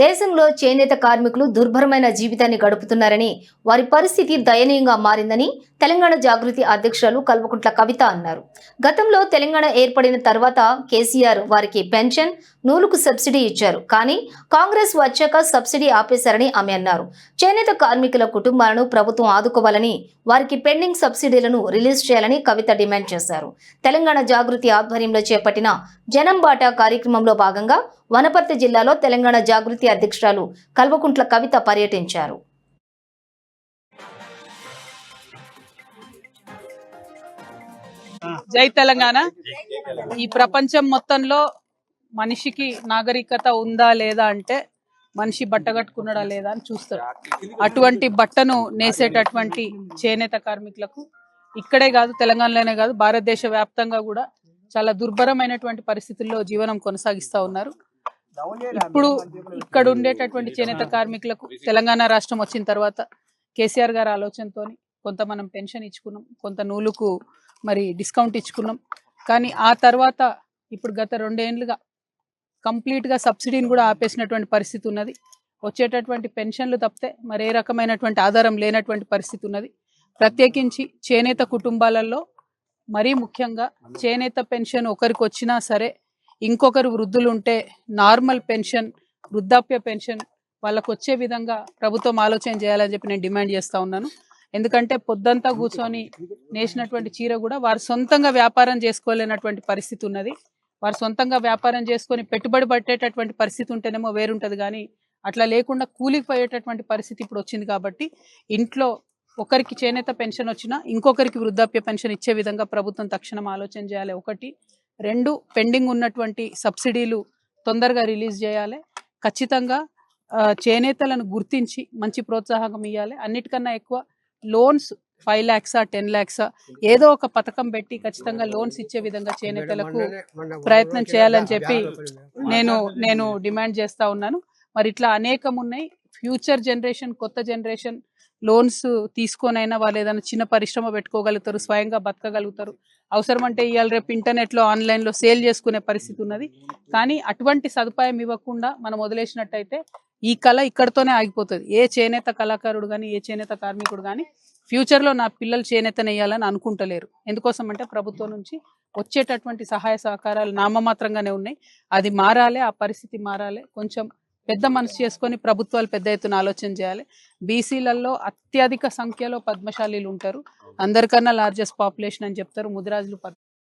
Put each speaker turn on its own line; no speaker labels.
దేశంలో చేనేత కార్మికులు దుర్భరమైన జీవితాన్ని గడుపుతున్నారని వారి పరిస్థితి దయనీయంగా మారిందని తెలంగాణ జాగృతి అధ్యక్షురాలు కల్వకుంట్ల కవిత అన్నారు. గతంలో తెలంగాణ ఏర్పడిన తర్వాత కేసీఆర్ వారికి పెన్షన్ నూలుకు సబ్సిడీ ఇచ్చారు. కానీ కాంగ్రెస్ వచ్చాక సబ్సిడీ ఆపేశారని ఆమె అన్నారు. చేనేత కార్మికుల కుటుంబాలను ప్రభుత్వం ఆదుకోవాలని వారికి పెండింగ్ సబ్సిడీలను రిలీజ్ చేయాలని కవిత డిమాండ్ చేశారు. తెలంగాణ జాగృతి ఆధ్వర్యంలో చేపట్టిన జనం బాటా కార్యక్రమంలో భాగంగా వనపర్తి జిల్లాలో తెలంగాణ జాగృతి అధ్యక్షురాలు కల్వకుంట్ల కవిత పర్యటించారు.
జై తెలంగాణ. ఈ ప్రపంచం మొత్తంలో మనిషికి నాగరికత ఉందా లేదా అంటే మనిషి బట్ట కట్టుకున్నాడా లేదా అని చూస్తాడు అటువంటి బట్టను నేసేటటువంటి చేనేత కార్మికులకు ఇక్కడే కాదు తెలంగాణలోనే కాదు భారతదేశ వ్యాప్తంగా కూడా చాలా దుర్భరమైనటువంటి పరిస్థితుల్లో జీవనం కొనసాగిస్తా ఉన్నారు. ఇప్పుడు ఇక్కడ ఉండేటటువంటి చేనేత కార్మికులకు తెలంగాణ రాష్ట్రం వచ్చిన తర్వాత కేసీఆర్ గారి ఆలోచనతోని కొంత మనం పెన్షన్ ఇచ్చుకున్నాం కొంత నూలుకు మరి డిస్కౌంట్ ఇచ్చుకున్నాం. కానీ ఆ తర్వాత ఇప్పుడు గత రెండేళ్ళుగా కంప్లీట్గా సబ్సిడీని కూడా ఆపేసినటువంటి పరిస్థితి ఉన్నది. వచ్చేటటువంటి పెన్షన్లు తప్పితే మరి ఏ రకమైనటువంటి ఆధారం లేనటువంటి పరిస్థితి ఉన్నది. ప్రత్యేకించి చేనేత కుటుంబాలలో మరీ ముఖ్యంగా చేనేత పెన్షన్ ఒకరికి వచ్చినా సరే ఇంకొకరు వృద్ధులు ఉంటే నార్మల్ పెన్షన్ వృద్ధాప్య పెన్షన్ వాళ్ళకు వచ్చే విధంగా ప్రభుత్వం ఆలోచన చేయాలని చెప్పి నేను డిమాండ్ చేస్తూ ఉన్నాను. ఎందుకంటే పొద్దంతా కూర్చొని నేసినటువంటి చీర కూడా వారు సొంతంగా వ్యాపారం చేసుకోలేనటువంటి పరిస్థితి ఉన్నది వారు సొంతంగా వ్యాపారం చేసుకొని పెట్టుబడి పట్టేటటువంటి పరిస్థితి ఉంటేనేమో వేరుంటుంది కానీ అట్లా లేకుండా కూలికి పోయేటటువంటి పరిస్థితి ఇప్పుడు వచ్చింది కాబట్టి ఇంట్లో ఒకరికి చేనేత పెన్షన్ వచ్చినా ఇంకొకరికి వృద్ధాప్య పెన్షన్ ఇచ్చే విధంగా ప్రభుత్వం తక్షణం ఆలోచన చేయాలి. ఒకటి రెండు పెండింగ్ ఉన్నటువంటి సబ్సిడీలు తొందరగా రిలీజ్ చేయాలి. ఖచ్చితంగా ఆ, చేనేతలను గుర్తించి మంచి ప్రోత్సాహం ఇవ్వాలి అన్నిటికన్నా ఎక్కువ loans five lakhs ten lakhs ఏదో ఒక పథకం పెట్టి ఖచ్చితంగా లోన్స్ ఇచ్చే విధంగా చేనేతలకు ప్రయత్నం చేయాలని చెప్పి నేను నేను డిమాండ్ చేస్తా ఉన్నాను. మరి ఇట్లా అనేకం ఉన్నాయి ఫ్యూచర్ జనరేషన్ కొత్త జనరేషన్ లోన్స్ తీసుకొనైనా వాళ్ళు ఏదైనా చిన్న పరిశ్రమ పెట్టుకోగలుగుతారు స్వయంగా బతకగలుగుతారు. అవసరం అంటే ఇవాళ రేపు ఇంటర్నెట్లో ఆన్లైన్లో సేల్ చేసుకునే పరిస్థితి ఉన్నది. కానీ అటువంటి సదుపాయం ఇవ్వకుండా మనం వదిలేసినట్టయితే ఈ కళ ఇక్కడతోనే ఆగిపోతుంది. ఏ చేనేత కళాకారుడు కానీ ఏ చేనేత కార్మికుడు కానీ ఫ్యూచర్లో నా పిల్లలు చేనేత అనుకుంటలేరు. ఎందుకోసం అంటే ప్రభుత్వం నుంచి వచ్చేటటువంటి సహాయ సహకారాలు నామమాత్రంగానే ఉన్నాయి. అది మారాలి ఆ పరిస్థితి మారాలి. కొంచెం పెద్ద మనసు చేసుకొని ప్రభుత్వాలు పెద్ద ఎత్తున ఆలోచన చేయాలి. బీసీలలో అత్యధిక సంఖ్యలో పద్మశాలీలు ఉంటారు. అందరికన్నా లార్జెస్ట్ పాపులేషన్ అని చెప్తారు. ముదిరాజులు